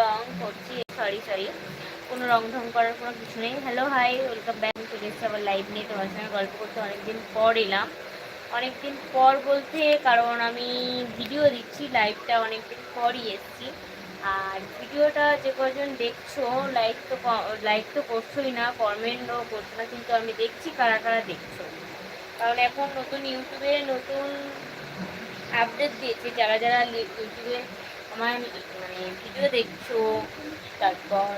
রং করছি sorry sorry কোনো রং ঢং করার কোনো কিছু নেই। হ্যালো হাই ওয়েলকাম ব্যাক চলে এসেছি আবার লাইভ নিয়ে তোমার সঙ্গে গল্প করতে অনেকদিন পর এলাম। অনেকদিন পর বলতে কারণ আমি ভিডিও দিচ্ছি লাইভটা অনেকদিন পরই এসছি। আর ভিডিওটা যে কজন দেখছ লাইক তো লাইক তো করছোই না কমেন্টও করছ না, কিন্তু আমি দেখছি কারা কারা দেখছ। কারণ এখন নতুন ইউটিউবে নতুন আপডেট দিয়েছে, যারা যারা ইউটিউবে আমার মানে ভিডিও দেখছ, তারপর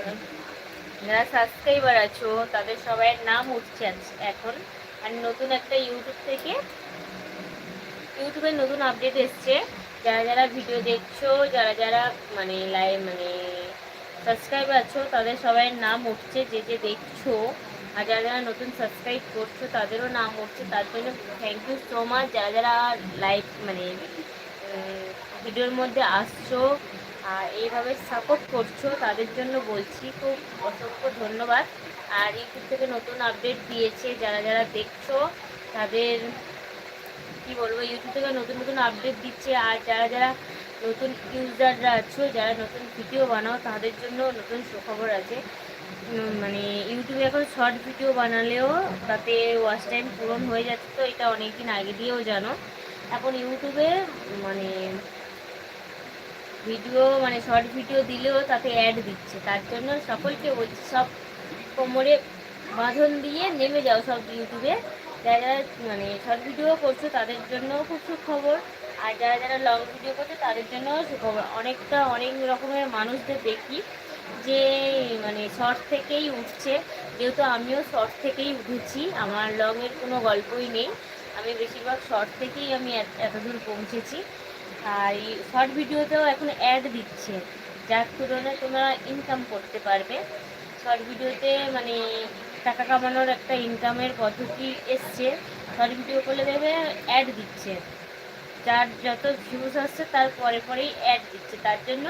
যারা সাবস্ক্রাইবার আছো, তাদের সবাই নাম উঠছে এখন। আর নতুন একটা ইউটিউব থেকে ইউটিউবে নতুন আপডেট এসছে। যারা যারা ভিডিও দেখছ, যারা যারা মানে লাইভ মানে সাবস্ক্রাইব আছো, তাদের সবাই নাম উঠছে, যে যে দেখছ। আর যারা যারা নতুন সাবস্ক্রাইব করছ, তাদেরও নাম উঠছে। তার জন্য থ্যাংক ইউ সো মাচ যারা যারা লাইভ মানে ভিডিওর মধ্যে আসছো, আর এইভাবে সাপোর্ট করছ, তাদের জন্য বলছি খুব অসংখ্য ধন্যবাদ। আর ইউটিউব থেকে নতুন আপডেট দিয়েছে, যারা যারা দেখছ, তাদের, কি বলব, ইউটিউব থেকে নতুন নতুন আপডেট দিচ্ছে, আর যারা যারা নতুন ইউজাররা আছো, যারা নতুন ভিডিও বানাও, তাদের জন্য নতুন সুখবর আছে। মানে ইউটিউবে এখন শর্ট ভিডিও বানালেও তাতে ওয়াচ টাইম পূরণ হয়ে যাচ্ছে, তো এটা অনেক দিন আগে দিয়েও জানো। এখন ইউটিউবে মানে ভিডিও মানে শর্ট ভিডিও দিলেও তাতে অ্যাড দিচ্ছে। তার জন্য সকলকে বলছি সব কোমরে বাঁধন দিয়ে নেমে যাও সব ইউটিউবে। যারা যারা মানে শর্ট ভিডিও করছ তাদের জন্য খুব সুখবর। আর যারা যারা লং ভিডিও করছে তাদের জন্য সুখবর। অনেকটা অনেক রকমের মানুষদের দেখি যে মানে শর্ট থেকেই উঠছে। যেহেতু আমিও শর্ট থেকেই উঠেছি, আমার লংয়ের কোনো গল্পই নেই। আমি বেশিরভাগ শর্ট থেকেই আমি এত- এতদূর পৌঁছেছি। আর শর্ট ভিডিওতেও এখন অ্যাড দিচ্ছে, যার তুলনায় তোমরা ইনকাম করতে পারবে। শর্ট ভিডিওতে মানে টাকা কামানোর একটা ইনকামের পদ্ধতি এসছে। শর্ট ভিডিও করলে দেখবে অ্যাড দিচ্ছে। যার যত ভিউজ আসছে, তার পরে পরেই অ্যাড দিচ্ছে। তার জন্য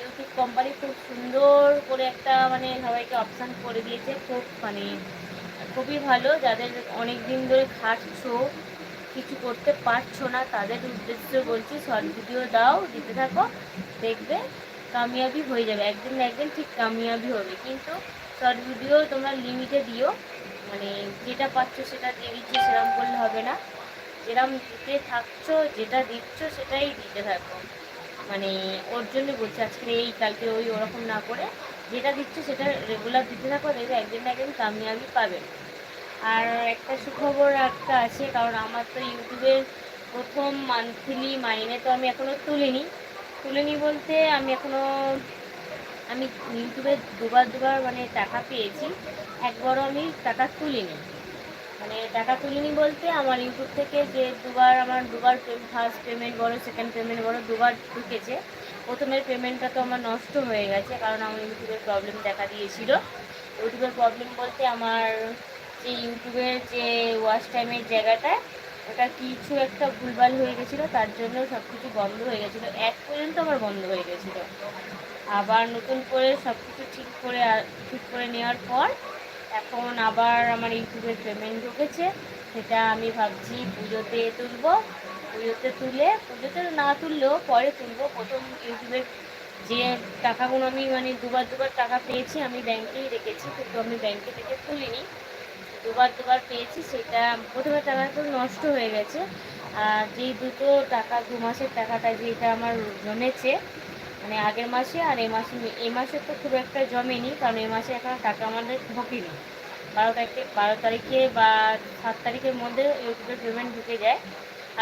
ইউটিউব কোম্পানি খুব সুন্দর করে একটা মানে সবাইকে অপশান করে দিয়েছে। খুব মানে খুবই ভালো। যাদের অনেক দিন ধরে খাটছো কিছু করতে পারছ না, তাদের উদ্দেশ্যে বলছি শর্ট ভিডিও দাও, দিতে থাকো, দেখবে কামিয়াবি হয়ে যাবে, একদিন না একদিন ঠিক কামিয়াবি হবে। কিন্তু শর্ট ভিডিও তোমরা লিমিটে দিও মানে যেটা পাচ্ছ সেটা দিয়ে দিচ্ছি সেরকম করলে হবে না। যেরকম দিতে থাকছো, যেটা দিচ্ছ সেটাই দিতে থাকো। মানে ওর জন্য বলছি আজকে এই, কালকে ওই, ওরকম না করে যেটা দিচ্ছ সেটা রেগুলার দিতে থাকো, দেখবে একদিন না একদিন কামিয়াবি পাবে। আর একটা সুখবর একটা আছে, কারণ আমার তো ইউটিউবের প্রথম মান্থলি মাইনে তো আমি এখনও তুলিনি। তুলিনি বলতে আমি এখনও আমি ইউটিউবে দুবার দুবার মানে টাকা পেয়েছি, একবারও আমি টাকা তুলিনি। মানে টাকা তুলিনি বলতে আমার ইউটিউব থেকে যে দুবার, আমার দুবার ফার্স্ট পেমেন্ট বড় সেকেন্ড পেমেন্ট বড় দুবার ঢুকেছে। প্রথমের পেমেন্টটা তো আমার নষ্ট হয়ে গেছে, কারণ আমার ইউটিউবের প্রবলেম দেখা দিয়েছিল। ইউটিউবের প্রবলেম বলতে আমার যে ইউটিউবের যে ওয়াচ টাইমের জায়গাটায় ওটা কিছু একটা ভুলভাল হয়ে গেছিল, তার জন্য সব কিছু বন্ধ হয়ে গেছিল। এক পর্যন্ত আমার বন্ধ হয়ে গেছিল। আবার নতুন করে সব কিছু ঠিক করে ঠিক করে নেওয়ার পর, এখন আবার আমার ইউটিউবের পেমেন্ট ঢুকেছে। সেটা আমি ভাবছি পুজোতে তুলবো। পুজোতে তুলে, পুজোতে না তুললেও পরে তুলবো। প্রথম ইউটিউবের যে টাকাগুলো আমি মানে দুবার দুবার টাকা পেয়েছি, আমি ব্যাংকেই রেখেছি, কিন্তু আমি ব্যাংকে থেকে তুলিনি। দুবার দুবার পেয়েছি, সেটা প্রথমে টাকা তো নষ্ট হয়ে গেছে। আর যেই দুটো টাকা, দু মাসের টাকাটা যেটা আমার জমেছে মানে আগের মাসে আর এ মাসে এ মাসে তো খুব একটা জমেনি, কারণ এ মাসে এখন টাকা আমাদের ঢোকেনি। বারো তারিখে বারো তারিখে বা সাত তারিখের মধ্যে ইউটিউবের পেমেন্ট ঢুকে যায়।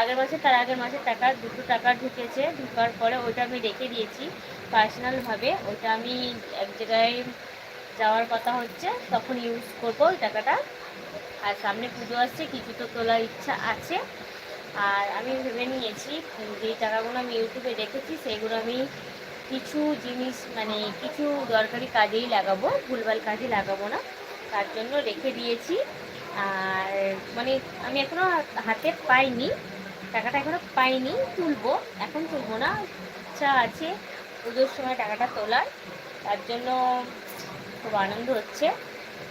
আগের মাসে তার আগের মাসে টাকা, দুটো টাকা ঢুকেছে, ঢোকার পরে ওইটা আমি রেখে দিয়েছি পার্সোনালভাবে ওইটা আমি এক জায়গায় যাওয়ার কথা হচ্ছে, তখন ইউজ করব ওই টাকাটা। আর সামনে পুজো আসছে কিছু তো তোলার ইচ্ছা আছে। আর আমি ভেবে নিয়েছি যে টাকাগুলো আমি ইউটিউবে রেখেছি সেগুলো আমি কিছু জিনিস মানে কিছু দরকারি কাজেই লাগাবো, ভুলভাল কাজে লাগাবো না। তার জন্য রেখে দিয়েছি। আর মানে আমি এখনও হাতে পাইনি, টাকাটা এখনও পাইনি, তুলবো, এখন তুলবো না, ইচ্ছা আছে পুজোর সময় টাকাটা তোলার। তার জন্য খুব আনন্দ হচ্ছে।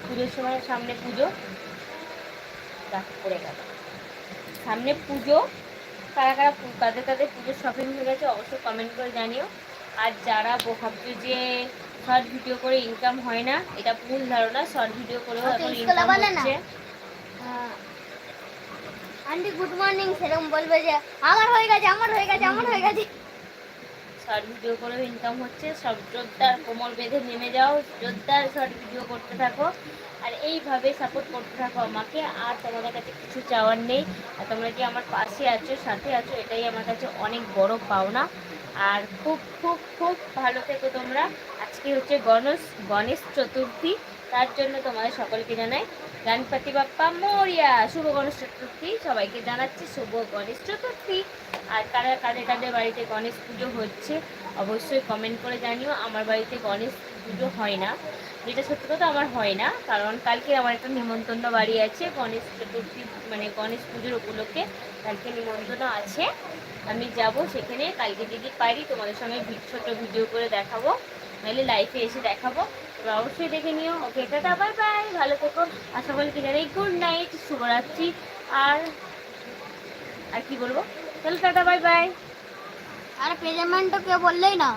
পুজোর সময় সামনে পুজো রাখ পড়ে গেল। সামনে পুজো। কারা কারা কাদের কাদের পুজোর শপিং হয়ে গেছে অবশ্যই কমেন্ট করে জানিও। আর যারা ভাবছ যে শর্ট ভিডিও করে ইনকাম হয় না এটা ভুল ধারণা। শর্ট ভিডিও করেও এখন ইনকাম হচ্ছে। আন্টি গুড মর্নিং সেরকম বলবে যে আমার হয়ে গেছে আমার হয়ে গেছে আমার হয়ে গেছে। শর্ট ভিডিও করেও ইনকাম হচ্ছে। সব জোরদার কোমর বেঁধে নেমে যাও। জোরদার শর্ট ভিডিও করতে থাকো। আর এইভাবে সাপোর্ট করতে থাকো আমাকে, আর তোমাদের কাছে কিছু চাওয়ার নেই। আর তোমরা যে আমার পাশে আছো, সাথে আছো, এটাই আমার কাছে অনেক বড় পাওনা। আর খুব খুব খুব ভালো থেকো তোমরা। আজকে হচ্ছে গণেশ গণেশ চতুর্থী। তার জন্য তোমাদের সকলকে জানাই, গণপতি বাপ্পা মরিয়া, শুভ গণেশ চতুর্থী। সবাইকে জানাচ্ছি শুভ গণেশ চতুর্থী। আর কারা, কাদের কাদের বাড়িতে গণেশ পুজো হচ্ছে, অবশ্যই কমেন্ট করে জানিও। আমার বাড়িতে গণেশ পুজো হয় না। যেটা সত্যি কথা আমার হয় না, কারণ কালকে আমার একটা নিমন্ত্রণ বাড়ি আছে, গণেশ চতুর্থী মানে গণেশ পুজোর উপলক্ষে কালকে নিমন্ত্রণ আছে। আমি যাব সেখানে, কালকে যদি পারি তোমাদের সঙ্গে ছোট ভিডিও করে দেখাবো, নাহলে লাইফে এসে দেখাবো। তোমরা অবশ্যই দেখে নিও। ওকে টাটা বাই বাই ভালো থেকো। আর সকলকে জানাই গুড নাইট শুভরাত্রি। আর আর কি বলব? চলো টাটা বাই বাই আর পেমেন্টটা কেউ বললেই না।